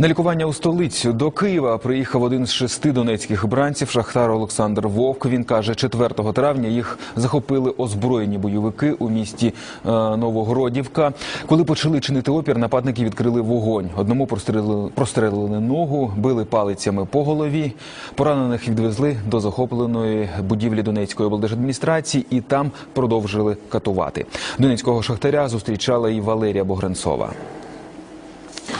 На лікування у столицю до Києва приїхав один з шести донецьких бранців Шахтар Олександр Вовк. Він каже, 4 травня їх захопили озброєні бойовики у місті е, Новогородівка. Коли почали чинити опір, нападники відкрили вогонь. Одному прострелили, прострелили ногу, били палицями по голові. Поранених відвезли до захопленої будівлі Донецької облдержадміністрації і там продовжили катувати. Донецького шахтаря зустрічала і Валерія Богренцова.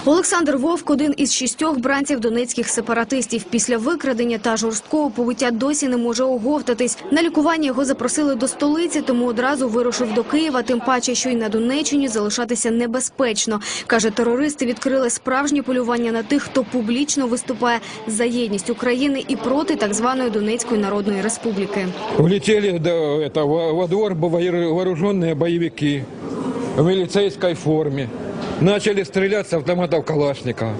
Олександр Вовк – один із шістьох бранців донецьких сепаратистів. Після викрадення та жорсткого побиття досі не може оговтатись. На лікування його запросили до столиці, тому одразу вирушив до Києва, тим паче, що й на Донеччині залишатися небезпечно. Каже, терористи відкрили справжнє полювання на тих, хто публічно виступає за єдність України і проти так званої Донецької Народної Республіки. Влетели до этого, во двор воору- вооруженные боевики в милицейской форме. Начали стрелять с автоматов Калашникова.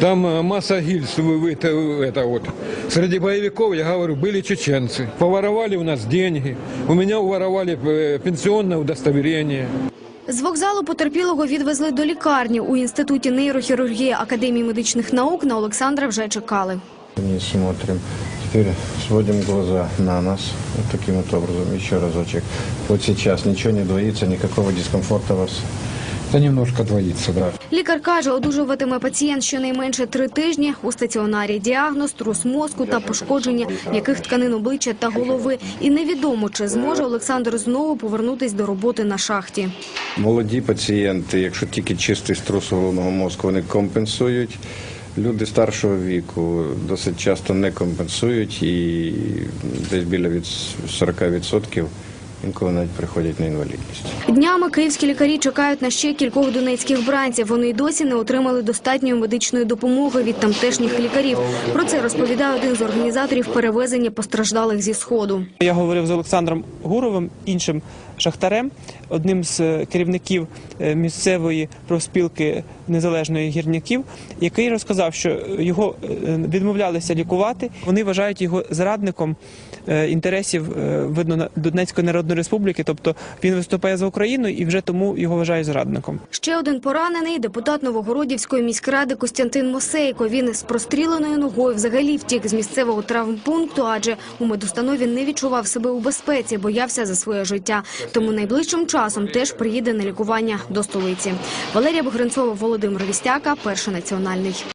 Там э, масса гильз вы- вы- это, это вот. Среди боевиков, я говорю, были чеченцы. Поворовали у нас деньги. У меня уворовали э, пенсионное удостоверение. З вокзалу потерпілого відвезли до лікарні. У Інституті нейрохірургії Академії медичних наук на Олександра вже чекали. Не смотрим. Теперь сводим глаза на нас. Вот таким вот образом. Еще разочек. Вот сейчас ничего не двоится, никакого дискомфорта у вас. Это немножко двоится, да. Лікар каже, одужуватиме пацієнт щонайменше три тижні у стаціонарі. Діагноз, трус мозку та пошкодження м'яких тканин обличчя та голови. І невідомо, чи зможе Олександр знову повернутись до роботи на шахті. Молоді пацієнти, якщо тільки чистий струс головного мозку, вони компенсують. Люди старшого віку досить часто не компенсують і десь біля від 40% інколи навіть приходять на інвалідність. Днями київські лікарі чекають на ще кількох донецьких бранців. Вони й досі не отримали достатньої медичної допомоги від тамтешніх лікарів. Про це розповідає один з організаторів перевезення постраждалих зі сходу. Я говорив з Олександром Гуровим, іншим шахтарем, одним з е, керівників е, місцевої профспілки незалежної гірників, який розказав, що його е, відмовлялися лікувати. Вони вважають його зрадником інтересів видно на- Донецької Народної Республіки, тобто він виступає за Україну і вже тому його вважають зрадником. Ще один поранений – депутат Новогородівської міськради Костянтин Мосейко. Він з простріленою ногою взагалі втік з місцевого травмпункту, адже у медустанові не відчував себе у безпеці, боявся за своє життя. Тому найближчим часом теж приїде на лікування до столиці. Валерія Богринцова, Володимир Вістяка, Перший національний.